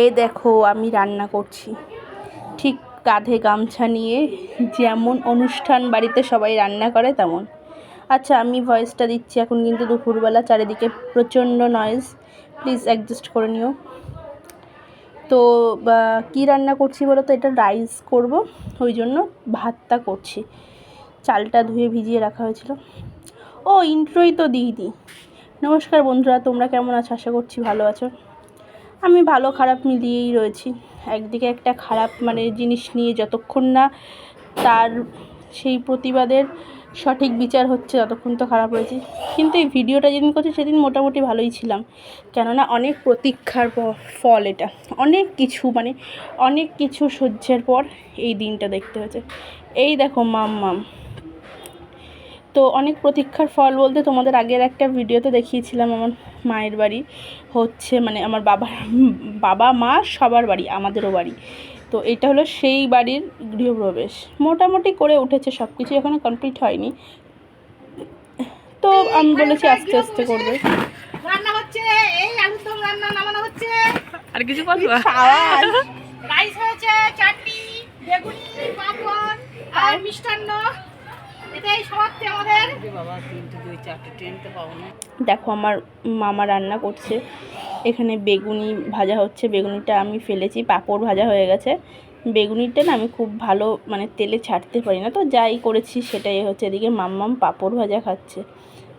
এই দেখো, আমি রান্না করছি। ঠিক কাঁধে গামছা নিয়ে যেমন অনুষ্ঠান বাড়িতে সবাই রান্না করে তেমন। আচ্ছা আমি ভয়েসটা দিচ্ছি এখন কিন্তু দুপুরবেলা, চারিদিকে প্রচণ্ড নয়েজ প্লিজ অ্যাডজাস্ট করে নিও। তো কী রান্না করছি বলো তো? এটা রাইস করব, ওই জন্য ভাতটা করছি। চালটা ধুয়ে ভিজিয়ে রাখা হয়েছিল। ও ইন্ট্রোই তো দিইনি। নমস্কার বন্ধুরা, তোমরা কেমন আছো? আশা করছি ভালো আছো। আমি ভালো খারাপ মিলিয়েই রয়েছি। একদিকে একটা খারাপ মানে জিনিস নিয়ে যতক্ষণ না তার সেই প্রতিবাদের সঠিক বিচার হচ্ছে ততক্ষণ তো খারাপ হয়েছে কিন্তু এই ভিডিওটা যেদিন করছি সেদিন মোটামুটি ভালোই ছিলাম। কেননা অনেক প্রতীক্ষার ফল এটা। অনেক কিছু মানে অনেক কিছু সহ্যের পর এই দিনটা দেখতে হয়েছে। এই দেখো মাম মাম। তো অনেক প্রতীক্ষার ফল বলতে তোমাদের আগের একটা ভিডিওতে দেখিয়েছিলাম আমার মায়ের বাড়ি। হচ্ছে মানে আমার বাবার বাবা মা সবার বাড়ি আমাদেরও বাড়ি। তো এটা হলো সেই বাড়ির গৃহপ্রবেশ। মোটামুটি করে উঠেছে সব কিছু এখনও কমপ্লিট হয়নি। তো আমি বলেছি আস্তে আস্তে করবে। রান্না হচ্ছে এই আলুর দম রান্না নামানো হচ্ছে। আর কিছু করব রাইস হয়েছে চাটনি বেগুনি পাঁপড় আর মিষ্টান্ন। এটাই সমাপ্তি আমাদের। দেখো আমার মামা রান্না করছে। এখানে বেগুনি ভাজা হচ্ছে। বেগুনিটা আমি ফেলেছি পাঁপড় ভাজা হয়ে গেছে। বেগুনিটা না আমি খুব ভালো মানে তেলে ছাড়তে পারি না। তো যাই করেছি সেটাই হচ্ছে এদিকে মাম্মাম পাঁপড় ভাজা খাচ্ছে।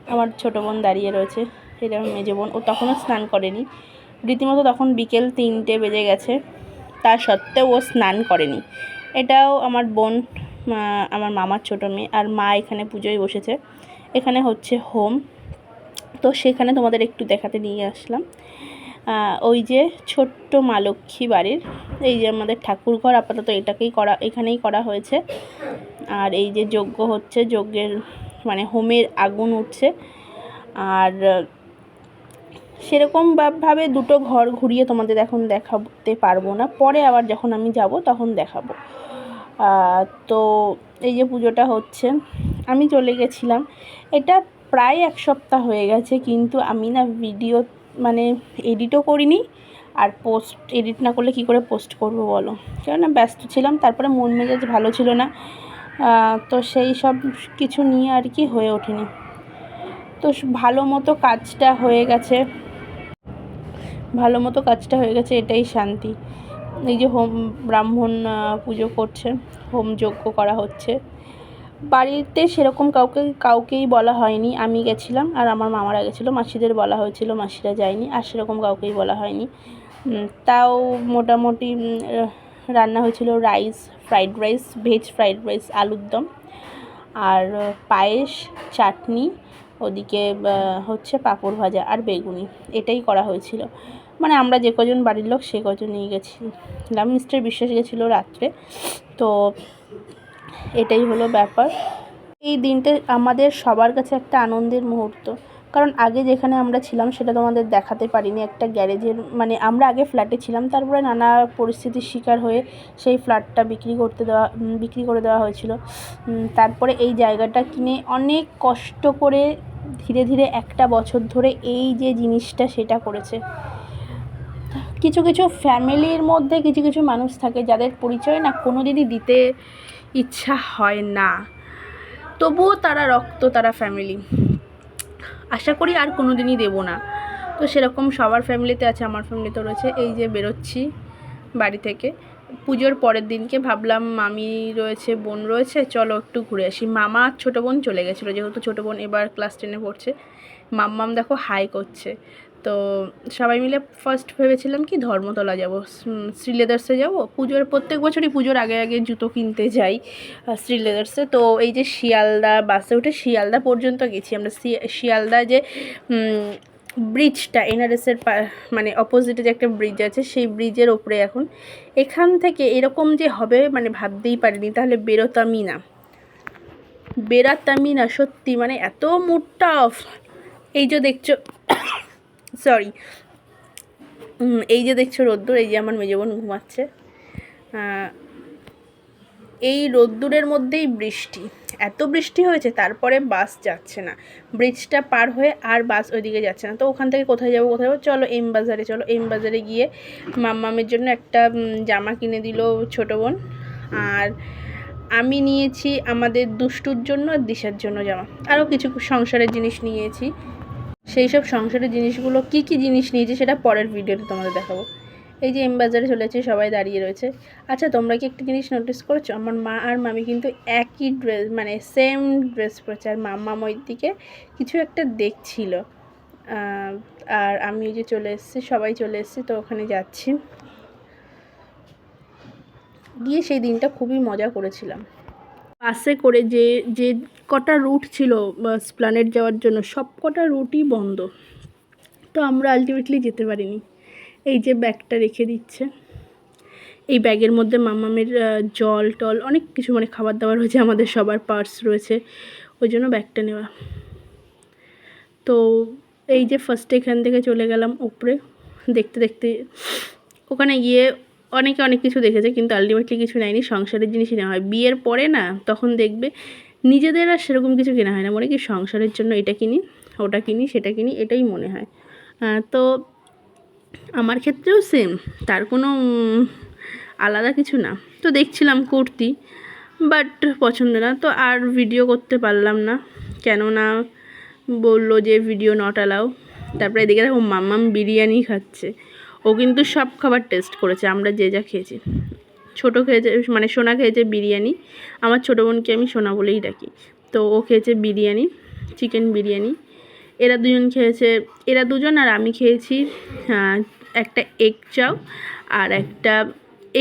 আমার ছোটো বোন দাঁড়িয়ে রয়েছে। এটা আমার মেজো বোন। ও তখনও স্নান করেনি। রীতিমতো তখন বিকেল তিনটে বেজে গেছে। তা সত্ত্বেও ও স্নান করেনি। এটাও আমার বোন আমার মামার ছোটো মেয়ে আর মা এখানে পুজোয় বসেছে। এখানে হচ্ছে হোম। তো সেখানে তোমাদের একটু দেখাতে নিয়ে আসলাম। ওই যে ছোট্ট মা লক্ষ্মী বাড়ির এই যে আমাদের ঠাকুর ঘর আপাতত এটাকেই করা এখানেই করা হয়েছে। আর এই যে যজ্ঞ হচ্ছে যজ্ঞের মানে হোমের আগুন উঠছে। আর আহ, সেরকম ভাবে দুটো ঘর ঘুরিয়ে তোমাদের এখন দেখাতে পারব না। পরে আবার যখন আমি যাব তখন দেখাবো। তো এই যে পুজোটা হচ্ছে, আমি চলে গেছিলাম। এটা প্রায় এক সপ্তাহ হয়ে গেছে, কিন্তু আমি না ভিডিও মানে এডিটও করিনি, আর পোস্ট এডিট না করলে কি করে পোস্ট করব বলো? কেননা ব্যস্ত ছিলাম, তারপরে মন মেজাজ ভালো ছিল না তো সেই সব কিছু নিয়ে আর কি হয়ে ওঠেনি। তো ভালো মতো কাজটা হয়ে গেছে, ভালো মতো কাজটা হয়ে গেছে, এটাই শান্তি। এই যে হোম, ব্রাহ্মণ পুজো করছে, হোম যজ্ঞ করা হচ্ছে। বাড়িতে সেরকম কাউকে, কাউকেই বলা হয়নি। আমি গেছিলাম আর আমার মামারা গেছিল। মাসিদের বলা হয়েছিল, মাসিরা যায়নি আর সেরকম কাউকেই বলা হয়নি। তাও মোটামুটি রান্না হয়েছিল rice, fried rice, veg fried rice, আলুর দম আর পায়েস, চাটনি, ওদিকে হচ্ছে পাঁপড় ভাজা আর বেগুনি। এটাই করা হয়েছিল। মানে আমরা যে কজন বাড়ির লোক সে কজন নিয়ে গেছিলাম মিস্টার বিশ্বাস গেছিল রাত্রে। তো এটাই হলো ব্যাপার। এই দিনটা আমাদের সবার কাছে একটা আনন্দের মুহূর্ত। কারণ আগে যেখানে আমরা ছিলাম সেটা তোমাদের দেখাতে পারিনি। একটা গ্যারেজের মানে আমরা আগে ফ্ল্যাটে ছিলাম, তারপরে নানা পরিস্থিতির শিকার হয়ে সেই ফ্ল্যাটটা বিক্রি করতে দেওয়া বিক্রি করে দেওয়া হয়েছিল। তারপরে এই জায়গাটা কিনে অনেক কষ্ট করে ধীরে ধীরে একটা বছর ধরে এই যে জিনিসটা সেটা করেছে। কিছু কিছু ফ্যামিলির মধ্যে কিছু কিছু মানুষ থাকে যাদের পরিচয় না কোনো দিনই দিতে ইচ্ছা হয় না। তবুও তারা রক্ত, তারা ফ্যামিলি আশা করি আর কোনো দিনই দেবো না। তো সেরকম সবার ফ্যামিলিতে আছে, আমার ফ্যামিলিতেও রয়েছে। এই যে বেরোচ্ছি বাড়ি থেকে। পুজোর পরের দিনকে ভাবলাম মামি রয়েছে, বোন রয়েছে, চলো একটু ঘুরে আসি। মামা আর ছোটো বোন চলে গেছিল, যেহেতু ছোটো বোন এবার ক্লাস টেনে পড়ছে। মাম্মাম দেখো হাই করছে। তো সবাই মিলে ফার্স্ট ভেবেছিলাম কি ধর্মতলা যাব শ্রীলেদার্সে শ্রী লেদার্সে যাব। পুজোর প্রত্যেক বছরই পুজোর আগে আগে জুতো কিনতে যাই শ্রীলেদার্সে তো এই যে শিয়ালদা বাসে উঠে শিয়ালদা পর্যন্ত গেছি। আমরা শিয়ালদা যে ব্রিজটা এনআরএসের মানে অপোজিটে যে একটা ব্রিজ আছে, সেই ব্রিজের ওপরে এখন। এখান থেকে এরকম যে হবে মানে ভাবতেই পারিনি, তাহলে বেরোতামই না। বেরাতামই না, সত্যি। মানে এত মুডটা অফ এই যে দেখছ সরি এই যে দেখছ রোদ্দুর, এই যে আমার মেজো বোন ঘুমাচ্ছে। এই রোদ্দুরের মধ্যেই বৃষ্টি। এত বৃষ্টি হয়েছে, তারপরে বাস যাচ্ছে না। ব্রিজটা পার হয়ে আর বাস ওইদিকে যাচ্ছে না। তো ওখান থেকে কোথায় যাব কোথায় যাব? চলো এম বাজারে চলো এম বাজারে গিয়ে মাম্মামের জন্য একটা জামা কিনে দিল ছোটো বোন। আর আমি নিয়েছি আমাদের দুষ্টুর জন্য আর দিশার জন্য জামা। আরও কিছু সংসারের জিনিস নিয়েছি। সেই সব সংসারের জিনিসগুলো কি কি জিনিস নিয়েছি সেটা পরের ভিডিওতে তোমাদের দেখাবো। এই যে এম বাজারে চলেছে সবাই দাঁড়িয়ে রয়েছে। আচ্ছা তোমরা কি একটা জিনিস নোটিস করেছ? আমার মা আর মামি কিন্তু একই ড্রেস মানে সেম ড্রেস পরেছে। আর মাম্মা ওই দিকে কিছু একটা দেখছিল। আর আমি যে চলে এসেছি, সবাই চলে এসেছি, তো ওখানে যাচ্ছি। গিয়ে সেই দিনটা খুবই মজা করেছিলাম। বাসে করে যে যে কটা রুট ছিল স্প্লানেট যাওয়ার জন্য সব কটা রুটই বন্ধ। তো আমরা আলটিমেটলি যেতে পারিনি। এই যে ব্যাগটা রেখে দিচ্ছে। এই ব্যাগের মধ্যে মামামের জল টল, অনেক কিছু মানে খাবার দাবার রয়েছে, আমাদের সবার পার্স রয়েছে। ওই জন্য ব্যাগটা নেওয়া। তো এই যে ফার্স্টে এখান থেকে চলে গেলাম উপরে। দেখতে দেখতে ওখানে গিয়ে অনেকে অনেক কিছু দেখেছে, কিন্তু আলটিমেটলি কিছু নেয়নি। সংসারের জিনিসই নেওয়া হয়। বিয়ের পরে না, তখন দেখবে নিজেদের আর সেরকম কিছু কেনা হয় না। মনে কি সংসারের জন্য এটা কিনি, ওটা কিনি, সেটা কিনি, এটাই মনে হয়। তো আমার ক্ষেত্রেও সেম তার কোনো আলাদা কিছু না। তো দেখছিলাম কুর্তি বাট পছন্দ না। তো আর ভিডিও করতে পারলাম না। কেননা বলল যে ভিডিও নট অ্যালাউ তারপরে এদিকে দেখো মাম্মাম বিরিয়ানি খাচ্ছে। ও কিন্তু সব খাবার টেস্ট করেছে, আমরা যে যা খেয়েছি। ছোটো খেয়েছে মানে সোনা খেয়েছে বিরিয়ানি। আমার ছোটো বোনকে আমি সোনা বলেই ডাকি। তো ও খেয়েছে বিরিয়ানি চিকেন বিরিয়ানি। এরা দুজন খেয়েছে এরা দুজন আর আমি খেয়েছি একটা এগ চাও আর একটা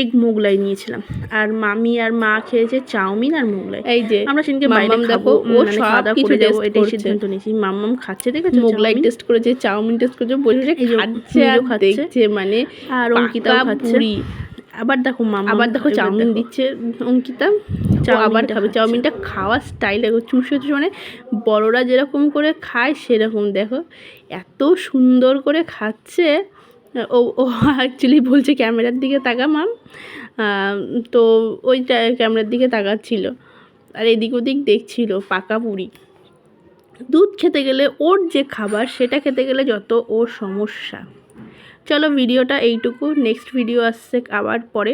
এগ মোগলাই নিয়েছিলাম। আর মামি আর মা খেয়েছে চাউমিন আর মোগলাই। এই যে আমরা সেদিনকে বাইরে দেখো, ও ও মানে সব কিছু করে যাব এটাই সিদ্ধান্ত নিয়েছি। মাম্মাম খাচ্ছে দেখেছ মোগলাই টেস্ট করেছে চাউমিন টেস্ট করেছে বসে খাচ্ছে আর খাচ্ছে। মানে আর অঙ্কিতাও খাচ্ছে। আবার দেখো মামা আবার দেখো চাউমিন দিচ্ছে অঙ্কিতা। আবার খাবে। চাউমিনটা খাওয়ার স্টাইল দেখো চুষে চুষে মানে বড়রা যেরকম করে খায় সেরকম দেখো। এত সুন্দর করে খাচ্ছে। ও ও অ্যাকচুয়ালি বলছে ক্যামেরার দিকে তাকা মাম তো ওই ক্যামেরার দিকে তাকাচ্ছিল। আর এদিক ওদিক দেখছিল পাকা পুরি। দুধ খেতে গেলে ওর যে খাবার সেটা খেতে গেলে যত ওর সমস্যা। চলো ভিডিওটা এইটুকু নেক্সট ভিডিও আসছে আবার পরে।